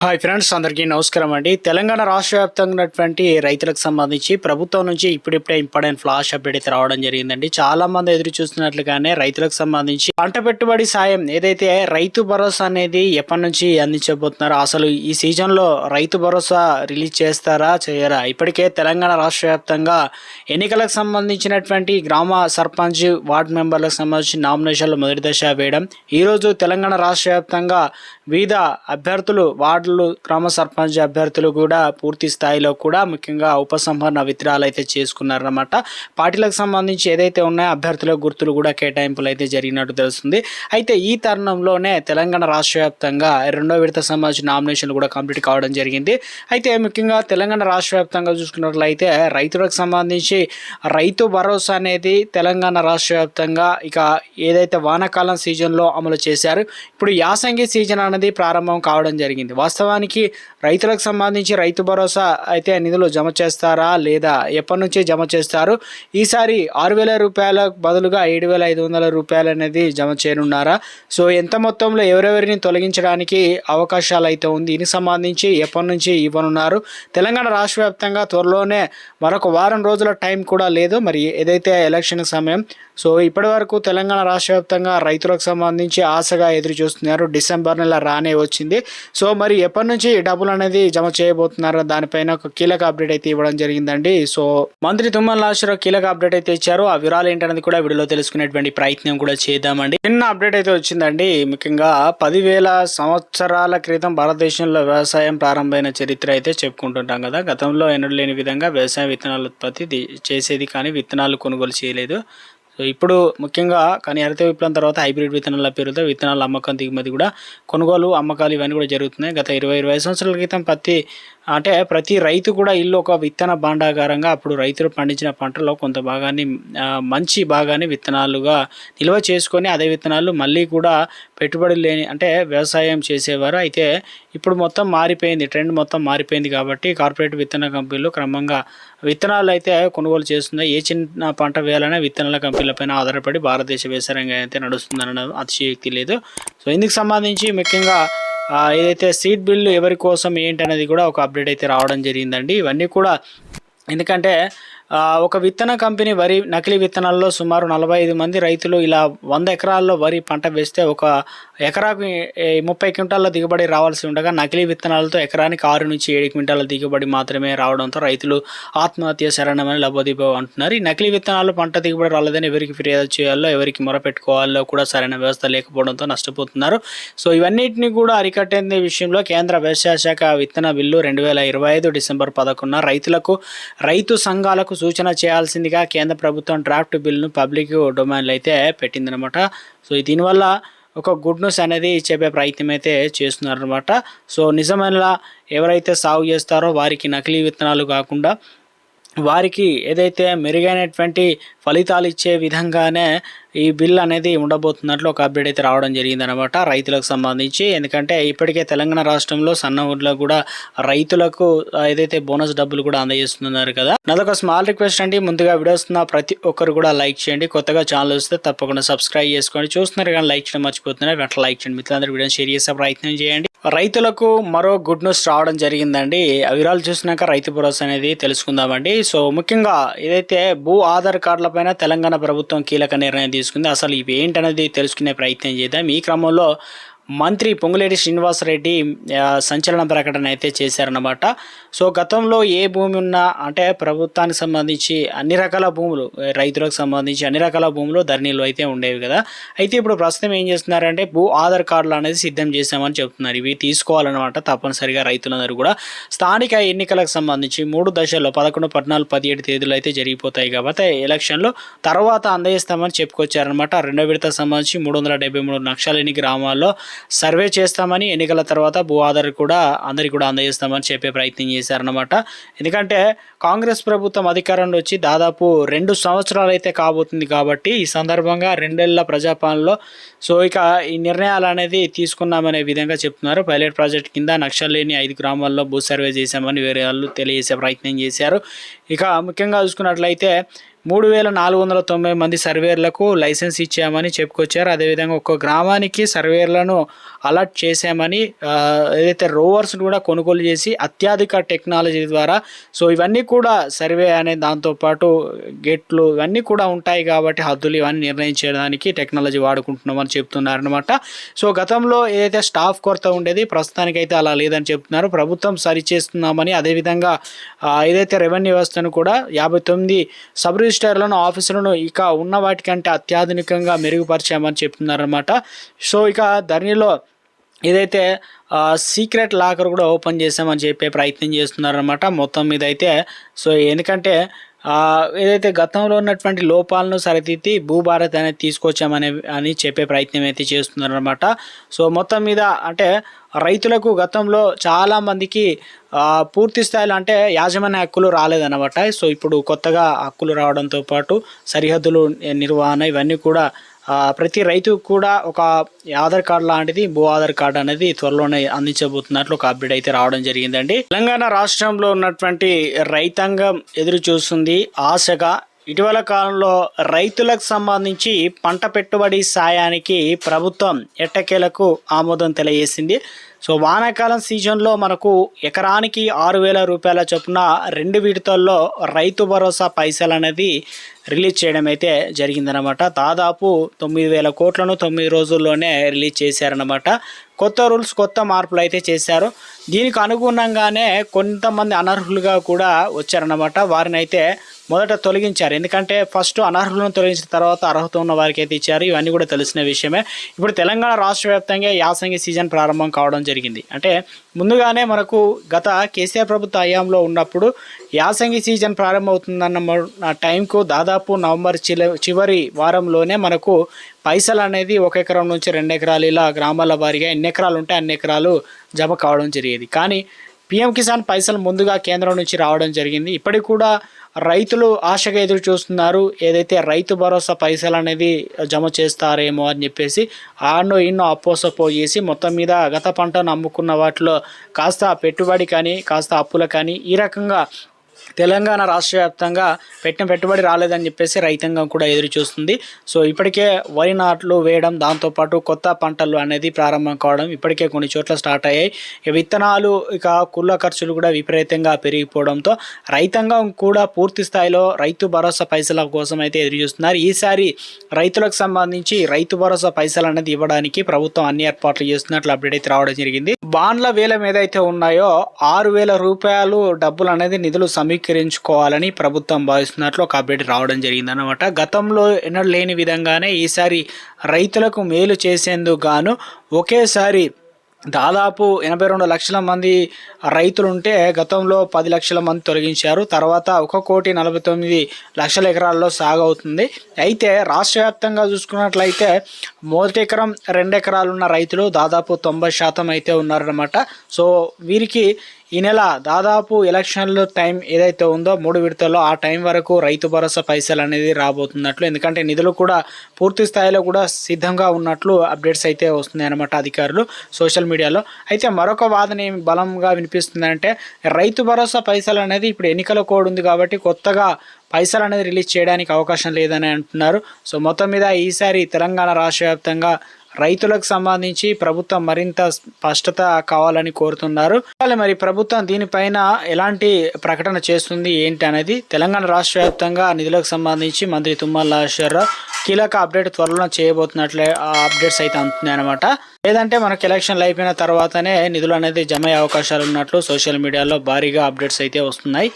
Hi friends అందరికీ నమస్కారం అండి. తెలంగాణ రాష్ట్ర వ్యాప్తంగా ఉన్నటువంటి రైతులకు సంబంధించి ప్రభుత్వం నుంచి ఇప్పుడిప్పుడే ఇంపార్టెంట్ ఫ్లాష్ అప్డేట్ అయితే రావడం జరిగిందండి. చాలా మంది ఎదురు చూస్తున్నట్లుగానే రైతులకు సంబంధించి పంట పెట్టుబడి సాయం ఏదైతే రైతు భరోసా అనేది ఎప్పటి నుంచి అందించబోతున్నారో అసలు ఈ సీజన్లో రైతు భరోసా రిలీజ్ చేస్తారా చేయరా? ఇప్పటికే తెలంగాణ రాష్ట్ర వ్యాప్తంగా ఎన్నికలకు సంబంధించినటువంటి గ్రామ సర్పంచ్ వార్డు మెంబర్లకు సంబంధించి నామినేషన్లు మొదటి దశ వేయడం ఈ రోజు తెలంగాణ రాష్ట్ర వ్యాప్తంగా వివిధ అభ్యర్థులు వార్డులు గ్రామ సర్పంచ్ అభ్యర్థులు కూడా పూర్తి స్థాయిలో కూడా ముఖ్యంగా ఉపసంహరణ విత్రాలు అయితే చేసుకున్నారన్నమాట. పార్టీలకు సంబంధించి ఏదైతే ఉన్నాయో అభ్యర్థుల గుర్తులు కూడా కేటాయింపులు అయితే జరిగినట్టు తెలుస్తుంది. అయితే ఈ తరుణంలోనే తెలంగాణ రాష్ట్ర వ్యాప్తంగా రెండో విడత సంబంధించిన నామినేషన్లు కూడా కంప్లీట్ కావడం జరిగింది. అయితే ముఖ్యంగా తెలంగాణ రాష్ట్ర వ్యాప్తంగా చూసుకున్నట్లయితే రైతులకు సంబంధించి రైతు భరోసా అనేది తెలంగాణ రాష్ట్ర వ్యాప్తంగా ఇక ఏదైతే వానాకాలం సీజన్లో అమలు చేశారు ఇప్పుడు యాసంగి సీజన్ అనేది ప్రారంభం కావడం జరిగింది. వాస్తవ వాస్తవానికి రైతులకు సంబంధించి రైతు భరోసా అయితే నిధులు జమ చేస్తారా లేదా ఎప్పటి నుంచి జమ చేస్తారు? ఈసారి ఆరు వేల రూపాయల బదులుగా ఏడు వేల ఐదు వందల రూపాయలు అనేది జమ చేయనున్నారా? సో ఎంత మొత్తంలో ఎవరెవరిని తొలగించడానికి అవకాశాలు అయితే ఉంది? దీనికి సంబంధించి ఎప్పటి నుంచి ఇవ్వనున్నారు? తెలంగాణ రాష్ట్ర వ్యాప్తంగా త్వరలోనే మరొక వారం రోజుల టైం కూడా లేదు. మరి ఏదైతే ఎలక్షన్ సమయం సో ఇప్పటి వరకు తెలంగాణ రాష్ట్ర వ్యాప్తంగా రైతులకు సంబంధించి ఆశగా ఎదురు చూస్తున్నారు డిసెంబర్ నెల రానే వచ్చింది. సో మరి ఎప్పటి నుంచి డబ్బులు డబ్బులు అనేది జమ చేయబోతున్నారు. దానిపైన ఒక కీలక అప్డేట్ అయితే ఇవ్వడం జరిగిందండి. సో మంత్రి తుమ్మల నాగేశ్వరరావు కీలక అప్డేట్ అయితే ఇచ్చారు. ఆ వివరాలు ఏంటనేది కూడా వీడియోలో తెలుసుకునేటువంటి ప్రయత్నం కూడా చేద్దామండి. చిన్న అప్డేట్ అయితే వచ్చిందండి. ముఖ్యంగా పదివేల సంవత్సరాల క్రితం భారతదేశంలో వ్యవసాయం ప్రారంభమైన చరిత్ర అయితే చెప్పుకుంటుంటాం కదా. గతంలో ఎన్నడూ లేని విధంగా వ్యవసాయ విత్తనాల ఉత్పత్తి చేసేది కానీ విత్తనాలు కొనుగోలు చేయలేదు. సో ఇప్పుడు ముఖ్యంగా కానీ హరిత విప్లవం తర్వాత హైబ్రిడ్ విత్తనాల పేరుతో విత్తనాల అమ్మకం దిగుమతి కూడా కొనుగోలు అమ్మకాలు ఇవన్నీ కూడా జరుగుతున్నాయి. గత ఇరవై ఇరవై సంవత్సరాల క్రితం పత్తి అంటే ప్రతి రైతు కూడా ఇల్లు ఒక విత్తన భాండాగారంగా అప్పుడు రైతులు పండించిన పంటలో కొంత భాగాన్ని మంచి భాగాన్ని విత్తనాలుగా నిల్వ చేసుకొని అదే విత్తనాలు మళ్ళీ కూడా పెట్టుబడి లేని అంటే వ్యవసాయం చేసేవారు. అయితే ఇప్పుడు మొత్తం మారిపోయింది ట్రెండ్ మొత్తం మారిపోయింది కాబట్టి కార్పొరేట్ విత్తన కంపెనీలు క్రమంగా విత్తనాలు అయితే కొనుగోలు చేస్తున్నాయి. ఏ చిన్న పంట వేయాలనే విత్తనాల కంపెనీలపైన ఆధారపడి భారతదేశ వ్యవసాయ రంగం అయితే నడుస్తుందన్న అతిశయోక్తి లేదు. సో ఇందుకు సంబంధించి ముఖ్యంగా ఏదైతే సీట్ బిల్లు ఎవరి కోసం ఏంటి అనేది కూడా ఒక అప్డేట్ అయితే రావడం జరిగిందండి. ఇవన్నీ కూడా ఎందుకంటే ఒక విత్తన కంపెనీ వరి నకిలీ విత్తనాల్లో సుమారు నలభై ఐదు మంది రైతులు ఇలా వంద ఎకరాల్లో వరి పంట వేస్తే ఒక ఎకరాకు ముప్పై క్వింటాల దిగుబడి రావాల్సి ఉండగా నకిలీ విత్తనాలతో ఎకరానికి ఆరు నుంచి ఏడు క్వింటాల దిగుబడి మాత్రమే రావడంతో రైతులు ఆత్మహత్య శరణమని లబోదిబో అంటున్నారు. ఈ నకిలీ విత్తనాలు పంట దిగుబడి రాలేదని ఎవరికి ఫిర్యాదు చేయాలో ఎవరికి మొరపెట్టుకోవాలో కూడా సరైన వ్యవస్థ లేకపోవడంతో నష్టపోతున్నారు. సో ఇవన్నిటిని కూడా అరికట్టే విషయంలో కేంద్ర వ్యవసాయ శాఖ విత్తన బిల్లు రెండు వేల ఇరవై ఐదు డిసెంబర్ పదకొండున రైతులకు రైతు సంఘాలకు సూచన చేయాల్సిందిగా కేంద్ర ప్రభుత్వం డ్రాఫ్ట్ బిల్ను పబ్లిక్ డొమైన్లో అయితే పెట్టిందనమాట. సో దీనివల్ల ఒక గుడ్ న్యూస్ అనేది చెప్పే ప్రయత్నం అయితే చేస్తున్నారనమాట. సో నిజమైన ఎవరైతే సాగు చేస్తారో వారికి నకిలీ విత్తనాలు కాకుండా వారికి ఏదైతే మెరుగైనటువంటి ఫలితాలు ఇచ్చే విధంగానే ఈ బిల్ అనేది ఉండబోతున్నట్లు ఒక అప్డేట్ అయితే రావడం జరిగిందనమాట రైతులకు సంబంధించి. ఎందుకంటే ఇప్పటికే తెలంగాణ రాష్ట్రంలో సన్న ఊర్లో కూడా రైతులకు ఏదైతే బోనస్ డబ్బులు కూడా అందజేస్తున్నారు కదా. నాదొక స్మాల్ రిక్వెస్ట్ అండి. ముందుగా వీడియోస్ ఉన్న ప్రతి ఒక్కరు కూడా లైక్ చేయండి. కొత్తగా ఛానల్ వస్తే తప్పకుండా సబ్స్క్రైబ్ చేసుకోండి. చూస్తున్నారు కానీ లైక్ చేయడం మర్చిపోతున్నారు. వెంటనే లైక్ చేయండి. మిత్రులందరూ వీడియో షేర్ చేసే ప్రయత్నం చేయండి. రైతులకు మరో గుడ్ న్యూస్ రావడం జరిగిందండి. ఆ వివరాలు చూసినాక రైతు భరోసా అనేది తెలుసుకుందామండి. సో ముఖ్యంగా ఏదైతే భూ ఆధార్ కార్డులపై పైన తెలంగాణ ప్రభుత్వం కీలక నిర్ణయం తీసుకుంది. అసలు ఇవి ఏంటనేది తెలుసుకునే ప్రయత్నం చేద్దాం. ఈ క్రమంలో మంత్రి పొంగులేటి శ్రీనివాసరెడ్డి సంచలన ప్రకటన అయితే చేశారన్నమాట. సో గతంలో ఏ భూమి ఉన్నా అంటే ప్రభుత్వానికి సంబంధించి అన్ని రకాల భూములు రైతులకు సంబంధించి అన్ని రకాల భూములు ధరణిలో అయితే ఉండేవి కదా. అయితే ఇప్పుడు ప్రస్తుతం ఏం చేస్తున్నారంటే భూ ఆధార్ కార్డులు అనేది సిద్ధం చేశామని చెప్తున్నారు. ఇవి తీసుకోవాలన్నమాట తప్పనిసరిగా రైతులందరూ కూడా. స్థానిక ఎన్నికలకు సంబంధించి మూడు దశల్లో పదకొండు పద్నాలుగు పదిహేడు తేదీలు అయితే జరిగిపోతాయి కాబట్టి ఎలక్షన్లు తర్వాత అందజేస్తామని చెప్పుకొచ్చారనమాట రెండో విడత సంబంధించి మూడు వందల డెబ్బై మూడు నక్షలేని గ్రామాల్లో సర్వే చేస్తామని ఎన్నికల తర్వాత భూ ఆధార్ కూడా అందరికి కూడా అందజేస్తామని చెప్పే ప్రయత్నం చేశారనమాట ఎందుకంటే కాంగ్రెస్ ప్రభుత్వం అధికారంలో వచ్చి దాదాపు రెండు సంవత్సరాలు అయితే కాబోతుంది కాబట్టి ఈ సందర్భంగా రెండేళ్ళ ప్రజాపాలనలో సో ఇక ఈ నిర్ణయాలు అనేది తీసుకున్నామనే విధంగా చెప్తున్నారు. పైలట్ ప్రాజెక్ట్ కింద నక్షలు లేని ఐదు గ్రామాల్లో భూ సర్వే చేశామని వేరే వాళ్ళు తెలియజేసే ప్రయత్నం చేశారు. ఇక ముఖ్యంగా చూసుకున్నట్లయితే మూడు వేల నాలుగు వందల తొంభై మంది సర్వేర్లకు లైసెన్స్ ఇచ్చామని చెప్పుకొచ్చారు. అదేవిధంగా ఒక్క గ్రామానికి సర్వేర్లను అలర్ట్ చేశామని ఏదైతే రోవర్స్ కూడా కొనుగోలు చేసి అత్యాధిక టెక్నాలజీ ద్వారా సో ఇవన్నీ కూడా సర్వే అనే దాంతోపాటు గేట్లు ఇవన్నీ కూడా ఉంటాయి కాబట్టి హద్దులు ఇవన్నీ నిర్ణయించడానికి టెక్నాలజీ వాడుకుంటున్నామని చెప్తున్నారనమాట సో గతంలో ఏదైతే స్టాఫ్ కొరత ఉండేది ప్రస్తుతానికైతే అలా లేదని చెప్తున్నారు. ప్రభుత్వం సరిచేస్తున్నామని అదేవిధంగా ఏదైతే రెవెన్యూ వ్యవస్థను కూడా యాభై తొమ్మిది సబ్ రిజిస్టర్లను ఆఫీసులను ఇక ఉన్న వాటికంటే అత్యాధునికంగా మెరుగుపరిచామని చెప్తున్నారనమాట సో ఇక ధరణిలో ఏదైతే సీక్రెట్ లాకర్ కూడా ఓపెన్ చేసామని చెప్పే ప్రయత్నం చేస్తున్నారనమాట మొత్తం మీద అయితే సో ఎందుకంటే ఏదైతే గతంలో ఉన్నటువంటి లోపాలను సరిదిద్ది భూభారత్ అనేది తీసుకొచ్చామనే అని చెప్పే ప్రయత్నం అయితే చేస్తున్నారనమాట సో మొత్తం మీద అంటే రైతులకు గతంలో చాలా మందికి పూర్తి స్థాయిలో అంటే యాజమాన్య హక్కులు రాలేదన్నమాట. సో ఇప్పుడు కొత్తగా హక్కులు రావడంతో పాటు సరిహద్దులు నిర్వహణ ఇవన్నీ కూడా ప్రతి రైతు కూడా ఒక ఆధార్ కార్డు లాంటిది భూ ఆధార్ కార్డు అనేది త్వరలోనే అందించబోతున్నట్లు ఒక అప్డేట్ అయితే రావడం జరిగిందండి. తెలంగాణ రాష్ట్రంలో ఉన్నటువంటి రైతాంగం ఎదురు చూస్తుంది ఆశగా. ఇటీవల కాలంలో రైతులకు సంబంధించి పంట పెట్టుబడి సాయానికి ప్రభుత్వం ఎట్టకేలకు ఆమోదం తెలియజేసింది. సో వానాకాలం సీజన్లో మనకు ఎకరానికి ఆరు వేల రూపాయల చొప్పున రెండు విడతల్లో రైతు భరోసా పైసలు అనేది రిలీజ్ చేయడం అయితే జరిగిందనమాట దాదాపు తొమ్మిది వేల కోట్లను తొమ్మిది రోజుల్లోనే రిలీజ్ చేశారనమాట కొత్త రూల్స్ కొత్త మార్పులు అయితే చేశారు. దీనికి అనుగుణంగానే కొంతమంది అనర్హులుగా కూడా వచ్చారనమాట వారిని అయితే మొదట తొలగించారు. ఎందుకంటే ఫస్ట్ అనర్హులను తొలగించిన తర్వాత అర్హత ఉన్న వారికి అయితే ఇచ్చారు. ఇవన్నీ కూడా తెలిసిన విషయమే. ఇప్పుడు తెలంగాణ రాష్ట్ర వ్యాప్తంగా యాసంగి సీజన్ ప్రారంభం కావడం జరిగింది. అంటే ముందుగానే మనకు గత కేసీఆర్ ప్రభుత్వ హయాంలో ఉన్నప్పుడు యాసంగి సీజన్ ప్రారంభమవుతుందన్న టైంకు దాదాపు నవంబర్ చివరి వారంలోనే మనకు పైసలు అనేది ఒక ఎకరం నుంచి రెండు ఎకరాలు ఇలా గ్రామాల వారిగా ఎన్ని ఎకరాలు ఉంటే అన్ని ఎకరాలు జమ కావడం జరిగేది. కానీ పిఎం కిసాన్ పైసలు ముందుగా కేంద్రం నుంచి రావడం జరిగింది. ఇప్పటికి కూడా రైతులు ఆశగా ఎదురు చూస్తున్నారు. ఏదైతే రైతు భరోసా పైసలు అనేది జమ చేస్తారేమో అని చెప్పేసి ఆన్నో ఇన్నో అప్పోసపో చేసి మొత్తం మీద గత పంటను అమ్ముకున్న వాటిలో కాస్త పెట్టుబడి కానీ కాస్త అప్పులు కానీ ఈ రకంగా తెలంగాణ రాష్ట్ర వ్యాప్తంగా పెట్టిన పెట్టుబడి రాలేదని చెప్పేసి రైతాంగం కూడా ఎదురు చూస్తుంది. సో ఇప్పటికే వరి నాట్లు వేయడం దాంతోపాటు కొత్త పంటలు అనేది ప్రారంభం కావడం ఇప్పటికే కొన్ని చోట్ల స్టార్ట్ అయ్యాయి. విత్తనాలు ఇక కుళ్ళ ఖర్చులు కూడా విపరీతంగా పెరిగిపోవడంతో రైతాంగం కూడా పూర్తి స్థాయిలో రైతు భరోసా పైసల కోసం అయితే ఎదురు చూస్తున్నారు. ఈసారి రైతులకు సంబంధించి రైతు భరోసా పైసలు అనేది ఇవ్వడానికి ప్రభుత్వం అన్ని ఏర్పాట్లు చేస్తున్నట్లు అప్డేట్ అయితే రావడం జరిగింది. బాండ్ల వేలం ఏదైతే ఉన్నాయో ఆరు వేల రూపాయలు డబ్బులు అనేది నిధులు సమీకరించుకోవాలని ప్రభుత్వం భావిస్తున్నట్లు ఒక అప్డేట్ రావడం జరిగిందనమాట గతంలో ఎన్నడూ లేని విధంగానే ఈసారి రైతులకు మేలు చేసేందుకు గాను ఒకేసారి దాదాపు ఎనభై రెండు లక్షల మంది రైతులు ఉంటే గతంలో పది లక్షల మంది తొలగించారు. తర్వాత ఒక కోటి నలభై తొమ్మిది లక్షల ఎకరాల్లో సాగు అవుతుంది అయితే రాష్ట్ర వ్యాప్తంగా చూసుకున్నట్లయితే మొదటి ఎకరం రెండు ఎకరాలు ఉన్న రైతులు దాదాపు తొంభై శాతం అయితే ఉన్నారన్నమాట. సో వీరికి ఈ నెల దాదాపు ఎలక్షన్లు టైం ఏదైతే ఉందో మూడు విడతల్లో ఆ టైం వరకు రైతు భరోసా పైసలు అనేది రాబోతున్నట్లు. ఎందుకంటే నిధులు కూడా పూర్తి స్థాయిలో కూడా సిద్ధంగా ఉన్నట్లు అప్డేట్స్ అయితే వస్తున్నాయి అన్నమాట అధికారులు సోషల్ మీడియాలో. అయితే మరొక వాదన ఏమి బలంగా వినిపిస్తుందంటే రైతు భరోసా పైసలు అనేది ఇప్పుడు ఎన్నికల కోడ్ ఉంది కాబట్టి కొత్తగా పైసలు అనేది రిలీజ్ చేయడానికి అవకాశం లేదని అంటున్నారు. సో మొత్తం మీద ఈసారి తెలంగాణ రాష్ట్ర వ్యాప్తంగా రైతులకు సంబంధించి ప్రభుత్వం మరింత స్పష్టత కావాలని కోరుతున్నారు. మరి ప్రభుత్వం దీనిపైన ఎలాంటి ప్రకటన చేస్తుంది ఏంటి అనేది తెలంగాణ రాష్ట్ర వ్యాప్తంగా నిధులకు సంబంధించి మంత్రి తుమ్మల నాగేశ్వరరావు కీలక అప్డేట్ త్వరలో చేయబోతున్నట్లే ఆ అప్డేట్స్ అయితే అందుతున్నాయి అనమాట లేదంటే మనకు ఎలక్షన్లు అయిపోయిన తర్వాతనే నిధులు అనేది జమ అయ్యే అవకాశాలు ఉన్నట్లు సోషల్ మీడియాలో భారీగా అప్డేట్స్ అయితే వస్తున్నాయి.